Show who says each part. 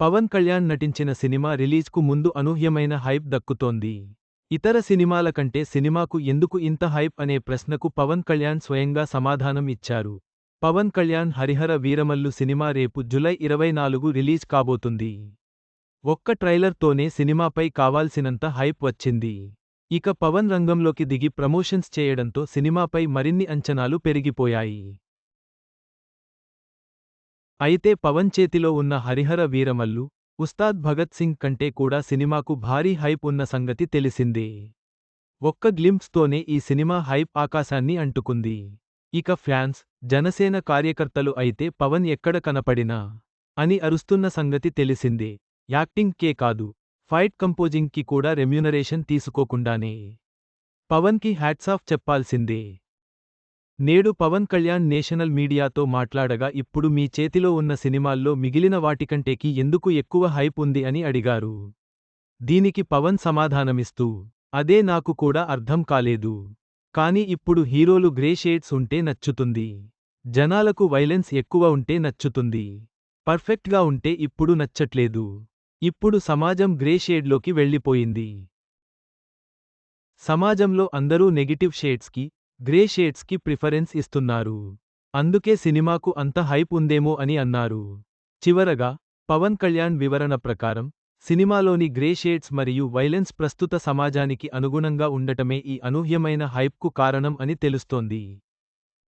Speaker 1: పవన్ కళ్యాణ్ నటించిన సినిమా రిలీజ్కు ముందు అనూహ్యమైన హైప్ దక్కుతోంది. ఇతర సినిమాల కంటే సినిమాకు ఎందుకు ఇంత హైప్ అనే ప్రశ్నకు పవన్ కళ్యాణ్ స్వయంగా సమాధానం ఇచ్చారు. పవన్ కళ్యాణ్ హరిహర వీరమల్లు సినిమా రేపు జులై ఇరవై నాలుగు రిలీజ్ కాబోతుంది. ఒక్క ట్రైలర్తోనే సినిమాపై కావాల్సినంత హైప్ వచ్చింది. ఇక పవన్ రంగంలోకి దిగి ప్రమోషన్స్ చేయడంతో సినిమాపై మరిన్ని అంచనాలు పెరిగిపోయాయి. అయితే పవన్ చేతిలో ఉన్న హరిహర వీరమల్లు ఉస్తాద్ భగత్ సింగ్ కంటే కూడా సినిమాకు భారీ హైప్ ఉన్న సంగతి తెలిసిందే. ఒక్క గ్లింప్స్తోనే ఈ సినిమా హైప్ ఆకాశాన్ని అంటుకుంది. ఇక ఫ్యాన్స్ జనసేన కార్యకర్తలు అయితే పవన్ ఎక్కడ కనపడినా అని అరుస్తున్న సంగతి తెలిసిందే. యాక్టింగ్ కే కాదు ఫైట్ కంపోజింగ్కి కూడా రెమ్యూనరేషన్ తీసుకోకుండానే. పవన్కి హ్యాట్సాఫ్ చెప్పాల్సిందే. నేడు పవన్ కళ్యాణ్ నేషనల్ మీడియాతో మాట్లాడగా ఇప్పుడు మీ చేతిలో ఉన్న సినిమాల్లో మిగిలిన వాటికంటేకి ఎందుకు ఎక్కువ హైప్ ఉంది అని అడిగారు. దీనికి పవన్ సమాధానమిస్తూ అదే నాకు కూడా అర్థం కాలేదు. కాని ఇప్పుడు హీరోలు గ్రే షేడ్స్ ఉంటే నచ్చుతుంది. జనాలకు వైలెన్స్ ఎక్కువ ఉంటే నచ్చుతుంది. పర్ఫెక్ట్గా ఉంటే ఇప్పుడు నచ్చట్లేదు. ఇప్పుడు సమాజం గ్రే షేడ్లోకి వెళ్ళిపోయింది. సమాజంలో అందరూ నెగిటివ్ షేడ్స్కి గ్రే షేడ్స్కి ప్రిఫరెన్స్ ఇస్తున్నారు. అందుకే సినిమాకు అంత హైప్ ఉందేమో అని అన్నారు. చివరగా పవన్ కళ్యాణ్ వివరణ ప్రకారం సినిమాలోని గ్రే షేడ్స్ మరియు వైలెన్స్ ప్రస్తుత సమాజానికి అనుగుణంగా ఉండటమే ఈ అనూహ్యమైన హైప్కు కారణం అని తెలుస్తోంది.